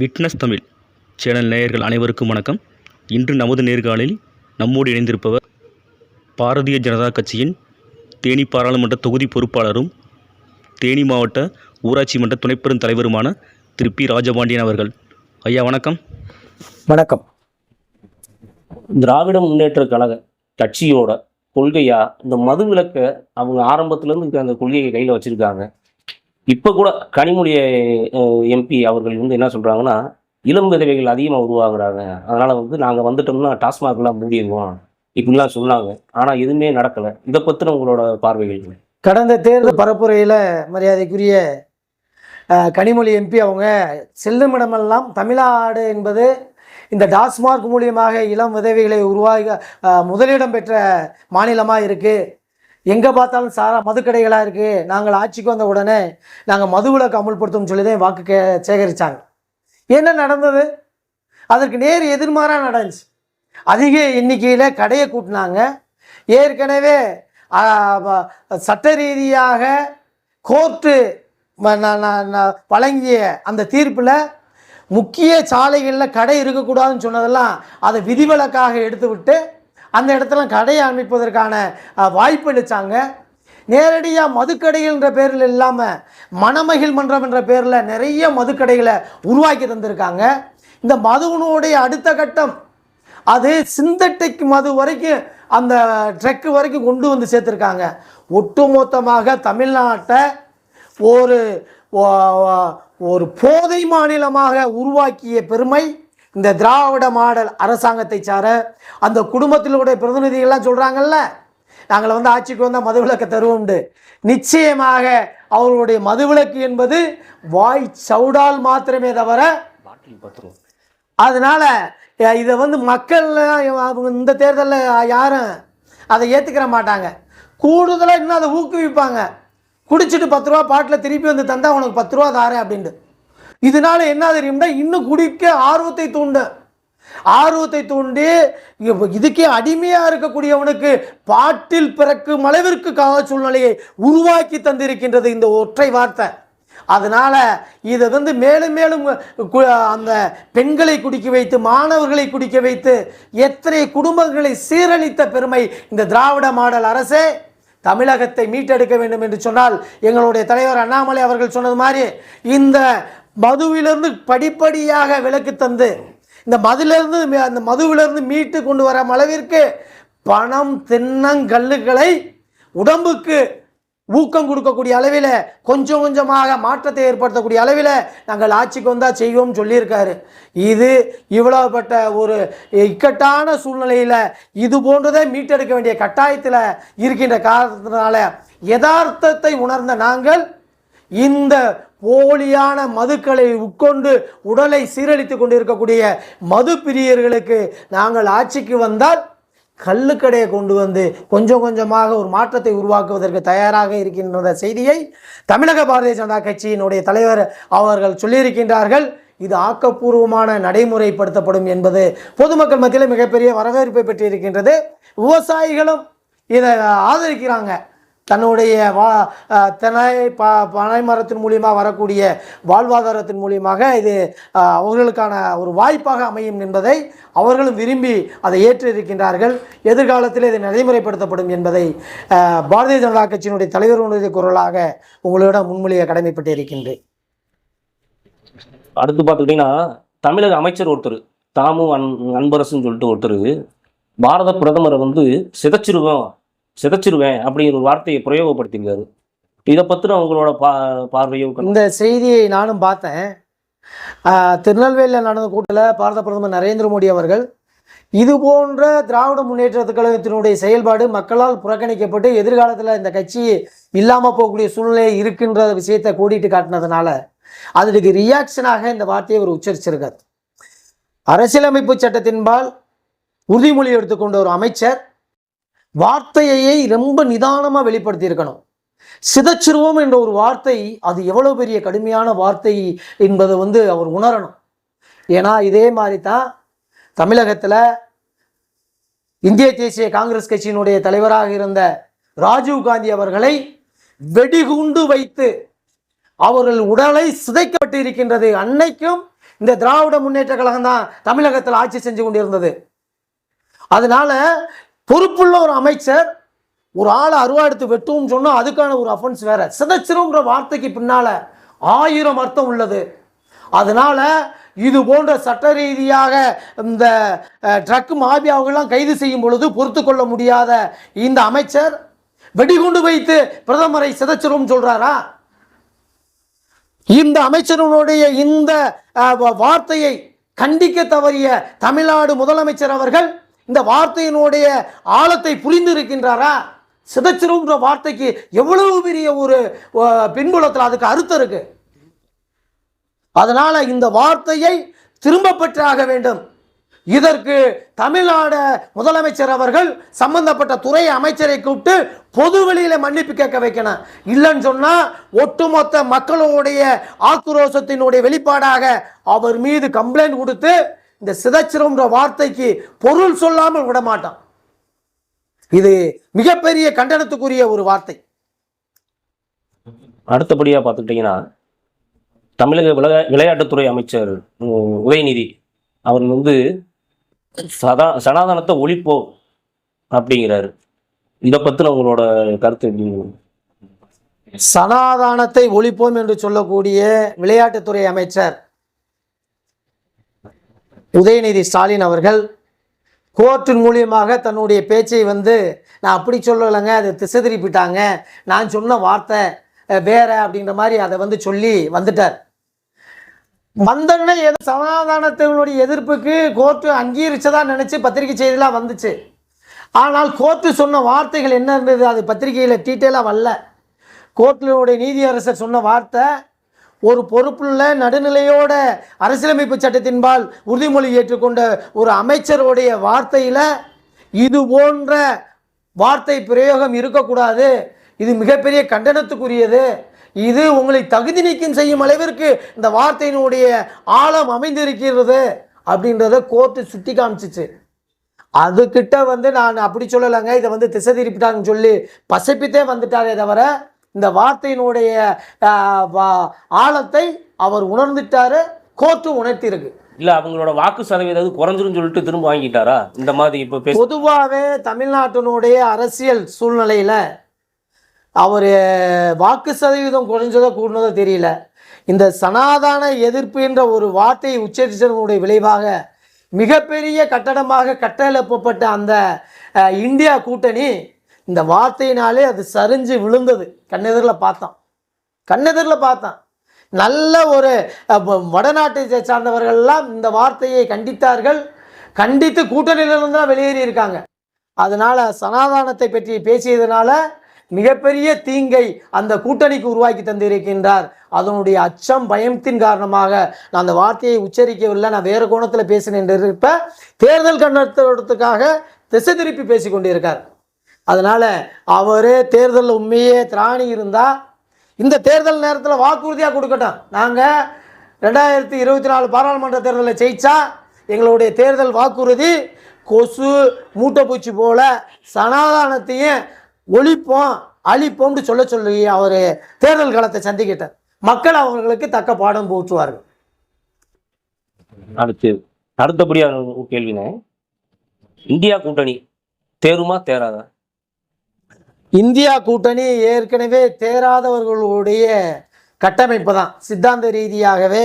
Witness Tamil channel நேயர்கள் அனைவருக்கும் வணக்கம். இன்று நமது நேர்காணலில் நம்மோடு இணைந்திருப்பவர் பாரதிய ஜனதா கட்சியின் தேனி பாராளுமன்ற தொகுதி பொறுப்பாளரும் தேனி மாவட்ட ஊராட்சி மன்ற துணைப்பெரும் தலைவருமான திரு பி ராஜபாண்டியன் அவர்கள். ஐயா வணக்கம். வணக்கம். திராவிட முன்னேற்ற கழக கட்சியோட கொள்கையாக இந்த மது விளக்கை அவங்க ஆரம்பத்துலேருந்து அந்த கொள்கையை கையில் வச்சுருக்காங்க. இப்போ கூட கனிமொழி எம்பி அவர்கள் வந்து என்ன சொல்கிறாங்கன்னா இளம் விதவைகள் அதிகமாக உருவாகிறாங்க. அதனால் வந்து நாங்கள் வந்துட்டோம்னா டாஸ்மாக்லாம் மூடிடுவோம். இப்படிலாம் சொன்னாங்க. ஆனால் எதுவுமே நடக்கலை. இதை பற்றின உங்களோட பார்வைகள் கடந்த தேர்தல் பரப்புரையில் மரியாதைக்குரிய கனிமொழி எம்பி அவங்க செல்லும் இடமெல்லாம் தமிழ்நாடு என்பது இந்த டாஸ்மார்க் மூலியமாக இளம் விதவைகளை உருவாக முதலிடம் பெற்ற மாநிலமாக இருக்குது எங்கே பார்த்தாலும் சாரா மதுக்கடைகளாக இருக்குது நாங்கள் ஆட்சிக்கு வந்த உடனே நாங்கள் மதுவிலக்கு அமுல்படுத்தும் சொல்லி தான் வாக்கு கே சேகரித்தாங்க என்ன நடந்தது? அதற்கு நேர் எதிர்மாறாக நடந்துச்சு. அதிக எண்ணிக்கையில் கடையை கூட்டினாங்க. ஏற்கனவே சட்ட ரீதியாக கோர்ட்டு வழங்கிய அந்த தீர்ப்பில் முக்கிய சாலைகளில் கடை இருக்கக்கூடாதுன்னு சொன்னதெல்லாம் அதை விதிவிலக்காக எடுத்துவிட்டு அந்த இடத்துல கடையை அமைப்பதற்கான வாய்ப்பு அளித்தாங்க நேரடியாக மதுக்கடைகள்ன்ற பேரில் இல்லாமல் மணமகிழ் மன்றம் என்ற பேரில் நிறைய மதுக்கடைகளை உருவாக்கி தந்திருக்காங்க. இந்த மதுவினுடைய அடுத்த கட்டம் அது சிந்தட்டிக் மது வரைக்கும் அந்த ட்ரக்கு வரைக்கும் கொண்டு வந்து சேர்த்துருக்காங்க. ஒட்டுமொத்தமாக தமிழ்நாட்டை ஒரு ஒரு போதை மாநிலமாக உருவாக்கிய பெருமை இந்த திராவிட மாடல் அரசாங்கத்தை சார அந்த குடும்பத்திலுடைய பிரதிநிதிகள்லாம் சொல்கிறாங்கல்ல நாங்கள் வந்து ஆட்சிக்கு வந்தால் மதுவிலக்கை தருவோம்ண்டு நிச்சயமாக அவர்களுடைய மதுவிலக்கு என்பது வாய் சவுடால் மாத்திரமே தவிர அதனால இதை வந்து மக்கள் அவங்க இந்த தேர்தலில் யாரும் அதை ஏற்றுக்கிற மாட்டாங்க. கூடுதலாக இன்னும் அதை ஊக்குவிப்பாங்க. குடிச்சிட்டு பத்து ரூபா பாட்டில் திருப்பி வந்து தந்தா உனக்கு பத்து ரூபா தாரேன் அப்படின்ட்டு. இதனால என்ன தெரியும்னா இன்னும் குடிக்க ஆர்வத்தை தூண்டும் ஆர்வத்தை தூண்டி இதுக்கே அடிமையாக இருக்கக்கூடியவனுக்கு பாட்டில் பிறக்கும் அளவிற்கு கால சூழ்நிலையை உருவாக்கி தந்திருக்கின்றது இந்த ஒற்றை வார்த்தை. அதனால இதை வந்து மேலும் மேலும் கு- அந்த பெண்களை குடிக்க வைத்து மாணவர்களை குடிக்க வைத்து எத்தனை குடும்பங்களை சீரழித்த பெருமை இந்த திராவிட மாடல் அரசே. தமிழகத்தை மீட்டெடுக்க வேண்டும் என்று சொன்னால் எங்களுடைய தலைவர் அண்ணாமலை அவர்கள் சொன்னது மாதிரி இந்த மதுவிலிருந்து படிப்படியாக விலக்கு தந்து இந்த மதுலேருந்து அந்த மதுவிலிருந்து மீட்டு கொண்டு வர அளவிற்கு பணம் தின்னங்கல்லுகளை உடம்புக்கு ஊக்கம் கொடுக்கக்கூடிய அளவில் கொஞ்சம் கொஞ்சமாக மாற்றத்தை ஏற்படுத்தக்கூடிய அளவில் நாங்கள் ஆட்சிக்கு வந்தால் செய்வோம் சொல்லியிருக்காரு. இது இவ்வளவுப்பட்ட ஒரு இக்கட்டான சூழ்நிலையில் இது போன்றதை மீட்டெடுக்க வேண்டிய கட்டாயத்தில் இருக்கின்ற காரணத்தினால யதார்த்தத்தை உணர்ந்த நாங்கள் இந்த போலியான மதுக்களை உட்கொண்டு உடலை சீரழித்து கொண்டிருக்கக்கூடிய மது பிரியர்களுக்கு நாங்கள் ஆட்சிக்கு வந்தால் கல்லுக்கடையை கொண்டு வந்து கொஞ்சம் கொஞ்சமாக ஒரு மாற்றத்தை உருவாக்குவதற்கு தயாராக இருக்கின்ற செய்தியை தமிழக பாரதிய ஜனதா கட்சியினுடைய தலைவர் அவர்கள் சொல்லியிருக்கின்றார்கள். இது ஆக்கப்பூர்வமான நடைமுறைப்படுத்தப்படும் என்பது பொதுமக்கள் மத்தியில் மிகப்பெரிய வரவேற்பை பெற்றிருக்கின்றது. விவசாயிகளும் இதை ஆதரிக்கிறாங்க. தன்னுடைய வா தெனாய் ப பனை மரத்தின் மூலியமாக வரக்கூடிய வாழ்வாதாரத்தின் மூலியமாக இது அவர்களுக்கான ஒரு வாய்ப்பாக அமையும் என்பதை அவர்களும் விரும்பி அதை ஏற்றிருக்கின்றார்கள். எதிர்காலத்தில் இது நடைமுறைப்படுத்தப்படும் என்பதை பாரதிய ஜனதா கட்சியினுடைய தலைவருடைய குரலாக உங்களிடம் முன்மொழிய கடமைப்பட்டு இருக்கின்றேன் அடுத்து பார்த்துக்கிட்டிங்கன்னா தமிழக அமைச்சர் ஒருத்தர் தாமு அன் அன்பரசுன்னு சொல்லிட்டு ஒருத்தர் பாரத பிரதமரை வந்து சிதைச்சிருவோம் சிதைச்சிருவேன் அப்படிங்கிற ஒரு வார்த்தையை பிரயோகப்படுத்தியிருக்காரு. இதை பற்றின அவங்களோட பா பார்வையோ இந்த செய்தியை நானும் பார்த்தேன். திருநெல்வேலியில் நடந்த கூட்டத்தில் பாரத பிரதமர் நரேந்திர மோடி அவர்கள் இது போன்ற திராவிட முன்னேற்றத்து கழகத்தினுடைய செயல்பாடு மக்களால் புறக்கணிக்கப்பட்டு எதிர்காலத்தில் இந்த கட்சி இல்லாமல் போகக்கூடிய சூழ்நிலை இருக்கின்ற விஷயத்தை கூடிட்டு காட்டினதுனால அதற்கு ரியாக்ஷனாக இந்த வார்த்தையை அவர் உச்சரிச்சிருக்கார். அரசியலமைப்பு சட்டத்தின்பால் உறுதிமொழி எடுத்துக்கொண்ட ஒரு அமைச்சர் வார்த்தையை ரொம்ப நிதானமாக வெளிப்படுத்தியிருக்கணும். சிதச்சிருவோம் என்ற ஒரு வார்த்தை அது எவ்வளோ பெரிய கடுமையான வார்த்தை என்பதை வந்து அவர் உணரணும். ஏன்னா இதே மாதிரி தான் தமிழகத்தில் இந்திய தேசிய காங்கிரஸ் கட்சியினுடைய தலைவராக இருந்த ராஜீவ் காந்தி அவர்களை வெடிகுண்டு வைத்து அவர்கள் உடலை சிதைக்கப்பட்டு இருக்கின்றது அன்னைக்கும் இந்த திராவிட முன்னேற்ற கழகம் தான் தமிழகத்தில் ஆட்சி செஞ்சு கொண்டிருந்தது. அதனால பொறுப்புள்ள ஒரு அமைச்சர் ஒரு ஆளை அருவா எடுத்து வெட்டுவோம் சொன்னால் அதுக்கான ஒரு அஃபென்ஸ் வேற. சிதைச்சிரும்ன்ற வார்த்தைக்கு பின்னால ஆயிரம் அர்த்தம் உள்ளது. அதனால இது போன்ற சட்ட ரீதியாக இந்த ட்ரக் மாபியாவுகள்லாம் கைது செய்யும் பொழுது பொறுத்து கொள்ள முடியாத இந்த அமைச்சர் வெடிகுண்டு வைத்து பிரதமரை சிதைச்சிரும் சொல்றாரா? இந்த அமைச்சருடைய இந்த வ- வார்த்தையை கண்டிக்க தவறிய தமிழ்நாடு முதலமைச்சர் அவர்கள் இந்த வார்த்தையினுடைய ஆழத்தை புரிந்து இருக்கின்றாரா சிதச்சிறுன்ற வார்த்தைக்கு எவ்வளவு பெரிய ஒரு பின்புலத்தில் அதுக்கு அறுத்தம் இருக்கு? அதனால இந்த வார்த்தையை திரும்ப பெற்றாக வேண்டும். இதற்கு தமிழ்நாடு முதலமைச்சர் அவர்கள் சம்பந்தப்பட்ட துறை அமைச்சரை கூப்பிட்டு பொது வெளியில மன்னிப்பு கேட்க வைக்கணும். இல்லைன்னு சொன்னா ஒட்டுமொத்த மக்களுடைய ஆக்ரோஷத்தினுடைய வெளிப்பாடாக அவர் மீது கம்ப்ளைண்ட் கொடுத்து இந்த சிதைச்சிரும்ன்ற வார்த்தைக்கு பொருள் சொல்லாமல் விட மாட்டான் இது மிகப்பெரிய கண்டனத்துக்குரிய ஒரு வார்த்தை. அடுத்தபடியாக பார்த்துக்கிட்டிங்கன்னா தமிழக விளையா விளையாட்டுத்துறை அமைச்சர் உதயநிதி அவர் வந்து சதா சனாதனத்தை ஒழிப்போம் அப்படிங்கிறாரு. இதை பற்றின உங்களோட கருத்து எப்படி? சனாதானத்தை ஒழிப்போம் என்று சொல்லக்கூடிய விளையாட்டுத்துறை அமைச்சர் உதயநிதி ஸ்டாலின் அவர்கள் கோர்ட்டின் மூலியமாக தன்னுடைய பேச்சை வந்து நான் அப்படி சொல்லலைங்க அதை திசை திருப்பிட்டாங்க நான் சொன்ன வார்த்தை வேற அப்படின்ற மாதிரி அதை வந்து சொல்லி வந்துட்டார். வந்தோடனே எது சமாதானத்தினுடைய எதிர்ப்புக்கு கோர்ட்டு அங்கீகரிச்சதா நினைச்சு பத்திரிகை செய்திலாம் வந்துச்சு. ஆனால் கோர்ட்டு சொன்ன வார்த்தைகள் என்ன இருந்தது அது பத்திரிகையில் டீட்டெயிலாக வரல. கோர்ட்டினுடைய நீதியரசர் சொன்ன வார்த்தை ஒரு பொறுப்புள்ள நடுநிலையோட அரசியலமைப்பு சட்டத்தின்பால் உறுதிமொழி ஏற்றுக்கொண்ட ஒரு அமைச்சருடைய வார்த்தையில் இது போன்ற வார்த்தை பிரயோகம் இருக்கக்கூடாது. இது மிகப்பெரிய கண்டனத்துக்குரியது. இது உங்களை தகுதி நீக்கம் செய்யும் அளவிற்கு இந்த வார்த்தையினுடைய ஆழம் அமைந்திருக்கிறது அப்படின்றத கோர்ட்டு சுட்டி காமிச்சிச்சு. அதுக்கிட்ட வந்து நான் அப்படி சொல்லலைங்க. இதை வந்து திசை திருப்பிட்டாங்கன்னு சொல்லி பசைப்பித்தே வந்துட்டாரே தவிர இந்த வார்த்தையினுடைய ஆழத்தை அவர் உணர்ந்துட்டாரு கோர்ட்டு உணர்த்தியிருக்கு இல்லை அவங்களோட வாக்கு சதவீதம் குறைஞ்சிரும் சொல்லிட்டு திரும்ப வாங்கிட்டாரா? இந்த மாதிரி இப்போ பொதுவாகவே தமிழ்நாட்டினுடைய அரசியல் சூழ்நிலையில் அவர் வாக்கு சதவீதம் குறைஞ்சதோ கூடினதோ தெரியல. இந்த சனாதான எதிர்ப்புன்ற ஒரு வார்த்தையை உச்சரித்ததனுடைய விளைவாக மிகப்பெரிய கட்டடமாக கட்டெழுப்பப்பட்ட அந்த இந்தியா கூட்டணி இந்த வார்த்தையினாலே அது சரிஞ்சு விழுந்தது. கண்ணெதிரில் பார்த்தான். கண்ணெதிரில் பார்த்தான். நல்ல ஒரு வடநாட்டை சார்ந்தவர்கள்லாம் இந்த வார்த்தையை கண்டித்தார்கள். கண்டித்து கூட்டணியிலிருந்து தான் வெளியேறி இருக்காங்க. அதனால் சனாதானத்தை பற்றி பேசியதுனால மிகப்பெரிய தீங்கை அந்த கூட்டணிக்கு உருவாக்கி தந்திருக்கின்றார். அதனுடைய அச்சம் பயத்தின் காரணமாக நான் அந்த வார்த்தையை உச்சரிக்கவில்லை. நான் வேறு கோணத்தில் பேசினேன் இருப்ப தேர்தல் கண்ணத்துக்காக திசை திருப்பி பேசி கொண்டிருக்கார் அதனால் அவரே தேர்தலில் உண்மையே திராணி இருந்தால் இந்த தேர்தல் நேரத்தில் வாக்குறுதியாக கொடுக்கட்டும். நாங்கள் ரெண்டாயிரத்தி இருபத்தி நாலு பாராளுமன்ற தேர்தலில் ஜெயிச்சா எங்களுடைய தேர்தல் வாக்குறுதி கொசு மூட்டைப்பூச்சி போல் சனாதானத்தையும் ஒழிப்போம் அழிப்போம்னு சொல்ல சொல்லி அவர் தேர்தல் காலத்தை சந்திக்கிட்டார். மக்கள் அவர்களுக்கு தக்க பாடம் போற்றுவார்கள். அடுத்து அடுத்தபடியாக கேள்வினேன் கேள்வினே இந்தியா கூட்டணி தேருமா தேராதா? இந்தியா கூட்டணி ஏற்கனவே தேராதவர்களுடைய கட்டமைப்பு தான் சித்தாந்த ரீதியாகவே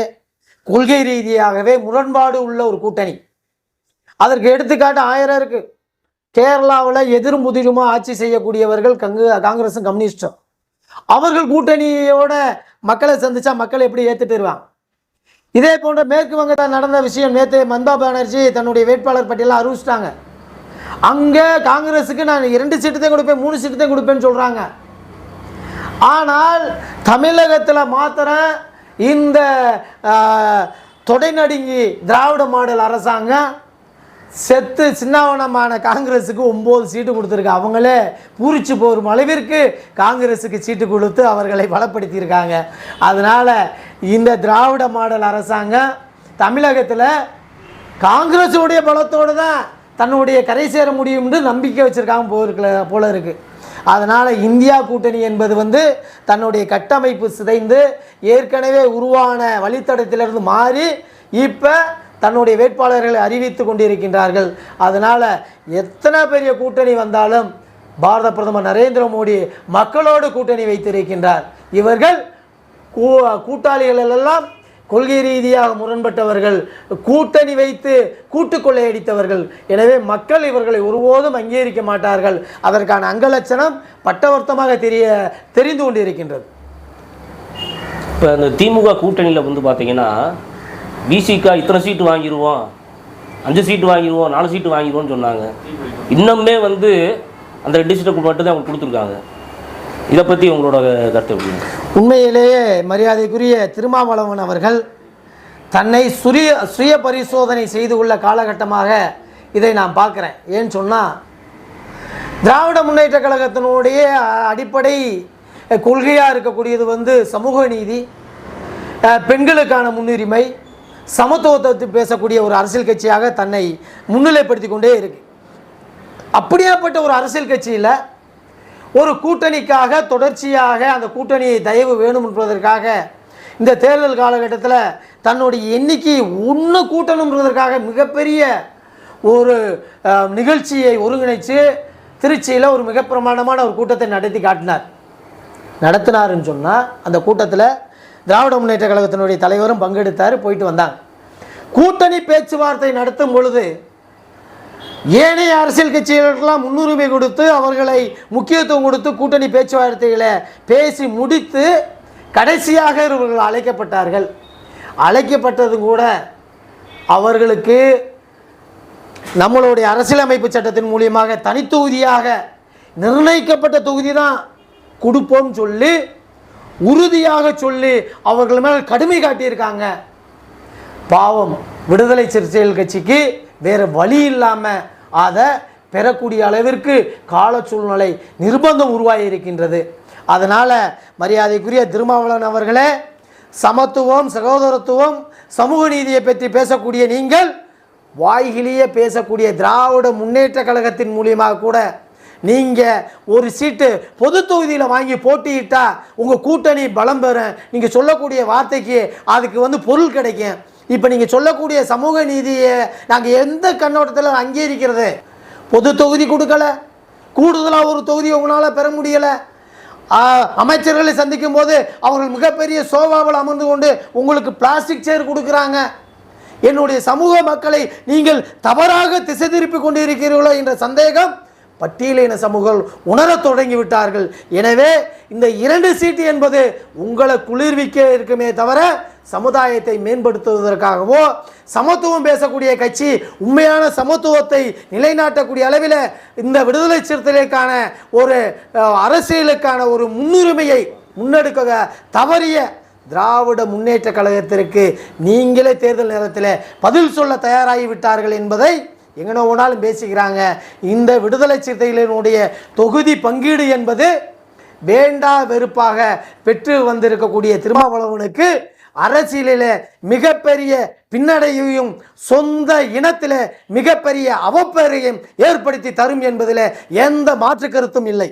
கொள்கை ரீதியாகவே முரண்பாடு உள்ள ஒரு கூட்டணி. அதற்கு எடுத்துக்காட்டு ஆயிரம் இருக்கு. கேரளாவில் எதிரும் புதிருமா ஆட்சி செய்யக்கூடியவர்கள் கங்கு காங்கிரஸும் கம்யூனிஸ்டும். அவர்கள் கூட்டணியோட மக்களை சந்திச்சா மக்களை எப்படி ஏற்றுட்டு வருவாங்க? இதே போன்ற மேற்கு வங்கத்தில் நடந்த விஷயம் நேற்று மம்தா பானர்ஜி தன்னுடைய வேட்பாளர் பட்டியலாம் அறிவிச்சிட்டாங்க. அங்கே காங்கிரஸுக்கு நான் இரண்டு சீட்டு தான் கொடுப்பேன் மூணு சீட்டு தான் கொடுப்பேன்னு சொல்கிறாங்க ஆனால் தமிழகத்தில் மாத்திரம் இந்த தொடைநடுங்கி திராவிட மாடல் அரசாங்கம் செத்து சின்னாவனமான காங்கிரஸுக்கு ஒம்பது சீட்டு கொடுத்துருக்கு. அவங்களே பூரிச்சு போகும் அளவிற்கு காங்கிரஸுக்கு சீட்டு கொடுத்து அவர்களை பலப்படுத்தியிருக்காங்க. அதனால் இந்த திராவிட மாடல் அரசாங்கம் தமிழகத்தில் காங்கிரஸுடைய பலத்தோடு தான் தன்னுடைய கரை சேர முடியும்னு நம்பிக்கை வச்சுருக்காங்க போல போல இருக்குது அதனால் இந்தியா கூட்டணி என்பது வந்து தன்னுடைய கட்டமைப்பு சிதைந்து ஏற்கனவே உருவான வழித்தடத்திலிருந்து மாறி இப்போ தன்னுடைய வேட்பாளர்களை அறிவித்து கொண்டிருக்கின்றார்கள். அதனால் எத்தனை பெரிய கூட்டணி வந்தாலும் பாரத பிரதமர் நரேந்திர மோடி மக்களோடு கூட்டணி வைத்திருக்கின்றார். இவர்கள் கூ- கூட்டாளிகளெல்லாம் கொள்கை ரீதியாக முரண்பட்டவர்கள் கூட்டணி வைத்து கூட்டு கொள்ளையடித்தவர்கள். எனவே மக்கள் இவர்களை ஒருபோதும் அங்கீகரிக்க மாட்டார்கள். அதற்கான அங்கலட்சணம் பட்டவர்த்தமாக தெரிய தெரிந்து கொண்டிருக்கின்றது. இப்போ அந்த திமுக கூட்டணியில் வந்து பார்த்தீங்கன்னா விசிகா இத்தனை சீட்டு வாங்கிடுவோம் அஞ்சு சீட்டு வாங்கிடுவோம் நாலு சீட்டு வாங்கிடுவோம்னு சொன்னாங்க. இன்னுமே வந்து அந்த ரெண்டு சீட்டை மட்டும்தான் அவங்க கொடுத்துருக்காங்க. இதை பற்றி உங்களோட கருத்து எப்படி உண்மையிலேயே மரியாதைக்குரிய திருமாவளவன் அவர்கள் தன்னை சுரிய சுய பரிசோதனை செய்து கொள்ள காலகட்டமாக இதை நான் பார்க்குறேன். ஏன்னு சொன்னால் திராவிட முன்னேற்ற கழகத்தினுடைய அடிப்படை கொள்கையாக இருக்கக்கூடியது வந்து சமூக நீதி பெண்களுக்கான முன்னுரிமை சமத்துவத்தை பேசக்கூடிய ஒரு அரசியல் கட்சியாக தன்னை முன்னிலைப்படுத்தி கொண்டே இருக்கு. அப்படியாப்பட்ட ஒரு அரசியல் கட்சியில் ஒரு கூட்டணிக்காக தொடர்ச்சியாக அந்த கூட்டணியை தயவு வேணும் என்பதற்காக இந்த தேர்தல் காலகட்டத்தில் தன்னுடைய எண்ணிக்கையை ஒன்று கூட்டணுன்றதற்காக மிகப்பெரிய ஒரு நிகழ்ச்சியை ஒருங்கிணைத்து திருச்சியில் ஒரு மிக பிரமாண்டமான ஒரு கூட்டத்தை நடத்தி காட்டினார். நடத்தினாருன்னு சொன்னால் அந்த கூட்டத்தில் திராவிட முன்னேற்ற கழகத்தினுடைய தலைவரும் பங்கெடுத்தார் போயிட்டு வந்தாங்க. கூட்டணி பேச்சுவார்த்தை நடத்தும் பொழுது ஏனைய அரசியல் கட்சிகளுக்கெல்லாம் முன்னுரிமை கொடுத்து அவர்களை முக்கியத்துவம் கொடுத்து கூட்டணி பேச்சுவார்த்தைகளை பேசி முடித்து கடைசியாக இவர்கள் அழைக்கப்பட்டார்கள். அழைக்கப்பட்டது கூட அவர்களுக்கு நம்மளுடைய அரசியலமைப்பு சட்டத்தின் மூலியமாக தனித்தொகுதியாக நிர்ணயிக்கப்பட்ட தொகுதி தான் கொடுப்போம் சொல்லி உறுதியாக சொல்லி அவர்கள் மேல் கடுமை காட்டியிருக்காங்க. பாவம் விடுதலை சிறுத்தைகள் கட்சிக்கு வேறு வழி இல்லாமல் அதை பெறக்கூடிய அளவிற்கு கால சூழ்நிலை நிர்பந்தம் உருவாகி இருக்கின்றது அதனால் மரியாதைக்குரிய திருமாவளவன் அவர்களே சமத்துவம் சகோதரத்துவம் சமூக நீதியை பற்றி பேசக்கூடிய நீங்கள் வாய்கிலேயே பேசக்கூடிய திராவிட முன்னேற்ற கழகத்தின் மூலியமாக கூட நீங்கள் ஒரு சீட்டு பொது தொகுதியில் வாங்கி போட்டியிட்டால் உங்கள் கூட்டணி பலம் பெறும். நீங்கள் சொல்லக்கூடிய வார்த்தைக்கு அதுக்கு வந்து பொருள் கிடைக்கும். இப்போ நீங்கள் சொல்லக்கூடிய சமூக நீதியை நாங்கள் எந்த கண்ணோட்டத்தில் அங்கீகரிக்கிறது? பொது தொகுதி கொடுக்கல. கூடுதலாக ஒரு தொகுதி உங்களால் பெற முடியலை. அமைச்சர்களை சந்திக்கும் போது அவர்கள் மிகப்பெரிய சோபாவில் அமர்ந்து கொண்டு உங்களுக்கு பிளாஸ்டிக் சேர் கொடுக்குறாங்க. என்னுடைய சமூக மக்களை நீங்கள் தவறாக திசை திருப்பி கொண்டிருக்கிறீர்களோ என்ற சந்தேகம் பட்டியலின சமூகம் உணரத் தொடங்கி விட்டார்கள். எனவே இந்த இரண்டு சீட்டு என்பது உங்களை குளிர்விக்க இருக்குமே தவிர சமுதாயத்தை மேம்படுத்துவதற்காகவோ சமத்துவம் பேசக்கூடிய கட்சி உண்மையான சமத்துவத்தை நிலைநாட்டக்கூடிய அளவில் இந்த விடுதலை சிறுத்தைகளுக்கான ஒரு அரசியலுக்கான ஒரு முன்னுரிமையை முன்னெடுக்க தவறிய திராவிட முன்னேற்ற கழகத்திற்கு நீங்களே தேர்தல் நேரத்தில் பதில் சொல்ல தயாராகி விட்டார்கள் என்பதை எங்கனோ ஒன்றாலும் பேசிக்கிறாங்க. இந்த விடுதலை சிறுத்தைகளினுடைய தொகுதி பங்கீடு என்பது வேண்டா வெறுப்பாக பெற்று வந்திருக்கக்கூடிய திருமாவளவனுக்கு அரசியலில் மிகப்பெரிய பின்னடையையும் சொந்த இனத்தில் மிகப்பெரிய அவப்பெறையும் ஏற்படுத்தி தரும் என்பதில் எந்த மாற்று கருத்தும் இல்லை.